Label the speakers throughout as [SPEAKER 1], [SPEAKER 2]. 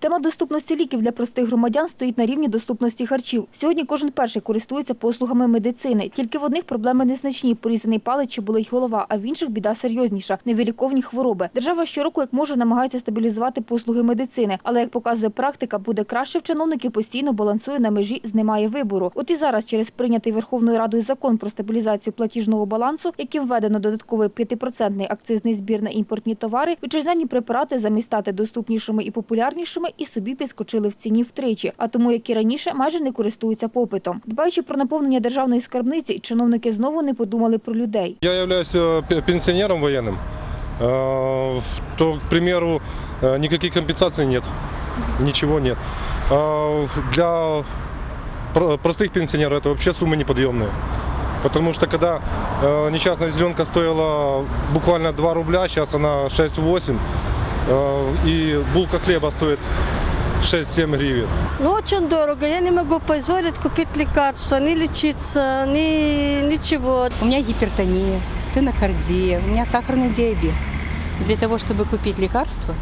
[SPEAKER 1] Тема доступності ліків для простих громадян стоїть на рівні доступності харчів. Сьогодні кожен перший користується послугами медицини. Тільки в одних проблеми незначні – порізаний палець чи болить голова, а в інших біда серйозніша – невиліковні хвороби. Держава щороку, як може, намагається стабілізувати послуги медицини. Але, як показує практика, буде краще в чиновників постійно балансує на межі з немає вибору. От і зараз через прийнятий Верховною Радою закон про стабілізацію платіжного балансу, яким введено додатковий 5% акцизний збір на імпортні товари, вітчизняні препарати замість стати доступнішими і популярнішими і собі підскочили в ціні втричі, а тому, як і раніше, майже не користуються попитом. Дбаючи про наповнення державної скарбниці, чиновники знову не подумали про людей.
[SPEAKER 2] Я являюсь э, пе- пенсионером военным, э, то, к примеру, э, никаких компенсаций нет, ничего нет. А Для про- простых пенсионеров это вообще суммы неподъемные. Потому что когда э, несчастная зеленка стоила буквально 2 рубля, сейчас она 6-8, э, и булка хлеба стоит 6-7 гривен.
[SPEAKER 3] Ну, очень дорого. Я не могу позволить купить лекарства, ни лечиться, ни ничего.
[SPEAKER 4] У меня гипертония, стенокардия, у меня сахарный диабет. Для того, чтобы купить лекарства,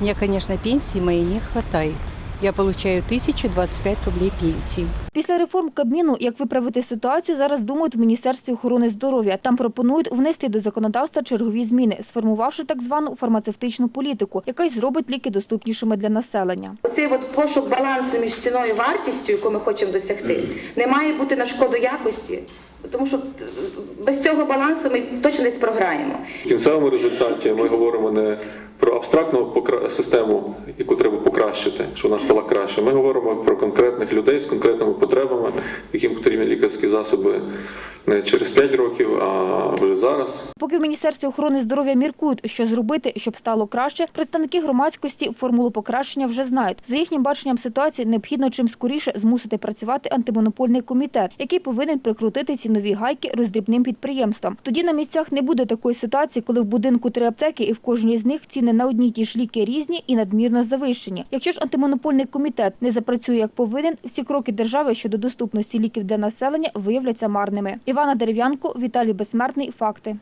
[SPEAKER 4] мне, конечно, пенсии моей не хватает. Я получаю 1025 рублей пенсии.
[SPEAKER 1] Після реформ Кабміну, як виправити ситуацію, зараз думають в Міністерстві охорони здоров'я. Там пропонують внести до законодавства чергові зміни, сформувавши так звану фармацевтичну політику, яка й зробить ліки доступнішими для населення.
[SPEAKER 5] Оцей от пошук балансу між ціною і вартістю, яку ми хочемо досягти, не має бути на шкоду якості, тому що е, без цього балансу ми точно десь програємо.
[SPEAKER 6] В кінцевому результаті ми говоримо не про абстрактну систему, яку треба покращити, щоб вона стала краще. Ми говоримо про конкретних людей з конкретними потребами, яким потрібні лікарські засоби не через 5 років, а вже зараз.
[SPEAKER 1] Поки в Міністерстві охорони здоров'я міркують, що зробити, щоб стало краще, представники громадськості формулу покращення вже знають. За їхнім баченням ситуації необхідно чим скоріше змусити працювати антимонопольний комітет, який повинен прикрутити цінові гайки роздрібним підприємствам. Тоді на місцях не буде такої ситуації, коли в будинку три аптеки і в кожній з них ціни на одні ті ж ліки різні і надмірно завищені. Якщо ж антимонопольний комітет не запрацює як повинен, всі кроки держави щодо доступності ліків для населення виявляться марними. Івана Дерев'янко, Віталій Безсмертний. Факти.